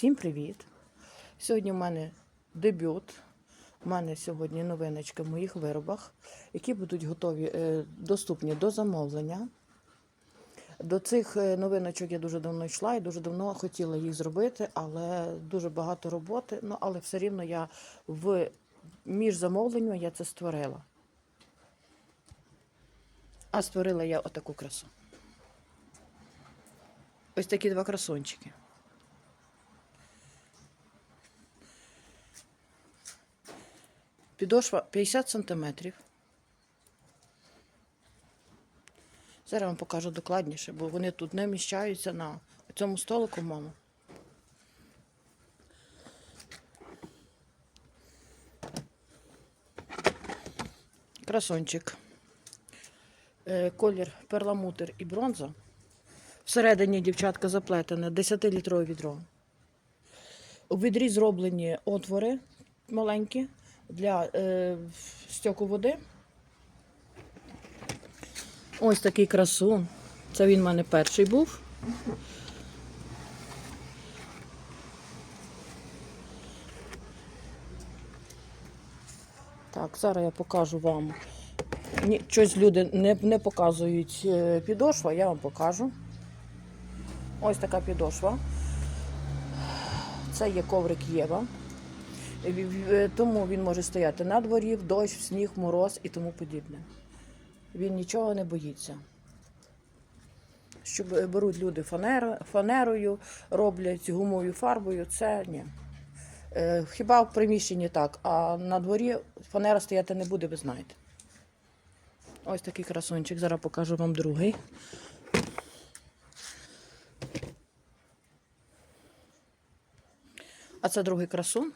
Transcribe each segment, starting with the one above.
Всім привіт! Сьогодні в мене дебют. У мене сьогодні новиночки в моїх виробах, які будуть готові, е, доступні до замовлення. До цих е, новиночок я дуже давно йшла і дуже давно хотіла їх зробити, але дуже багато роботи. Ну, але все рівно я в між замовленнями я це створила. А створила я отаку красу. Ось такі два красончики. Підошва 50 сантиметрів. Зараз вам покажу докладніше, бо вони тут не вміщаються на цьому столику, мама. Красончик. Е, Колір перламутр і бронза. Всередині дівчатка заплетене 10-літрове відро. У відрі зроблені отвори маленькі для е, стьоку води. Ось такий красун. Це він в мене перший був. Так, зараз я покажу вам. Ні, щось люди не, не показують е, підошва, я вам покажу. Ось така підошва. Це є коврик Єва. Ві- Тому він може стояти на дворі, в дощ, в сніг, мороз і тому подібне. Він нічого не боїться. Що беруть люди фанер, фанерою, роблять гумовою фарбою, це ні. Е, Хіба в приміщенні так, а на дворі фанера стояти не буде, ви знаєте. Ось такий красунчик. Зараз покажу вам другий. А це другий красун.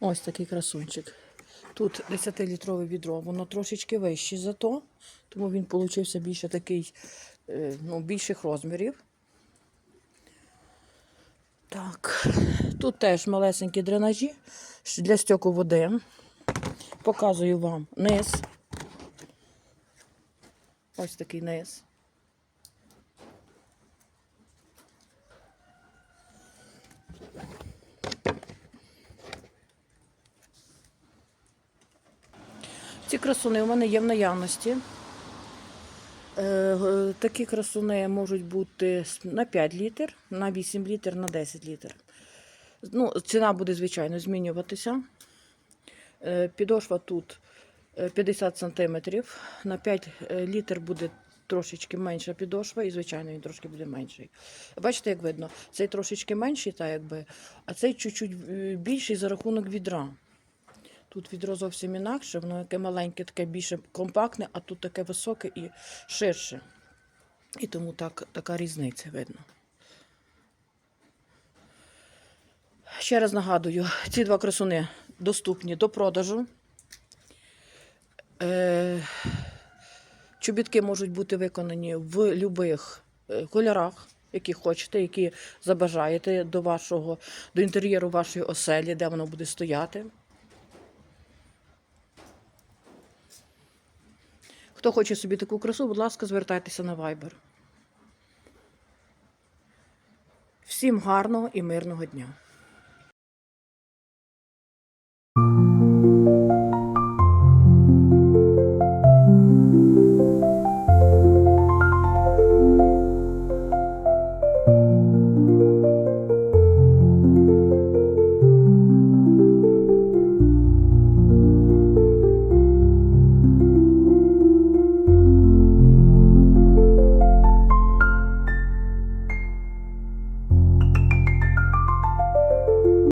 Ось такий красунчик. Тут 10-літрове відро, воно трошечки вище зато, тому він получився більше такий, е, ну, більших розмірів. Так, тут теж малесенькі дренажі для стьоку води. Показую вам низ. Ось такий низ. Ці красуни у мене є в наявності. Е, е, Такі красуни можуть бути на 5 літр, на 8 літр, на 10 літр. Ну, ціна буде, звичайно, змінюватися. Е, Підошва тут е, 50 см. На 5 е, літр буде трошечки менша підошва, і, звичайно, він трошки буде менший. Бачите, як видно, цей трошечки менший, та, якби, а цей чуть-чуть е, більший за рахунок відра. Тут відро зовсім інакше, воно яке маленьке, таке більше компактне, а тут таке високе і ширше. І тому так, така різниця видно. Ще раз нагадую, ці два красуни доступні до продажу. Е, чобітки можуть бути виконані в будь-яких кольорах, які хочете, які забажаєте до вашого, до інтер'єру вашої оселі, де воно буде стояти. Хто хоче собі таку красу, будь ласка, звертайтеся на Viber. Всім гарного і мирного дня!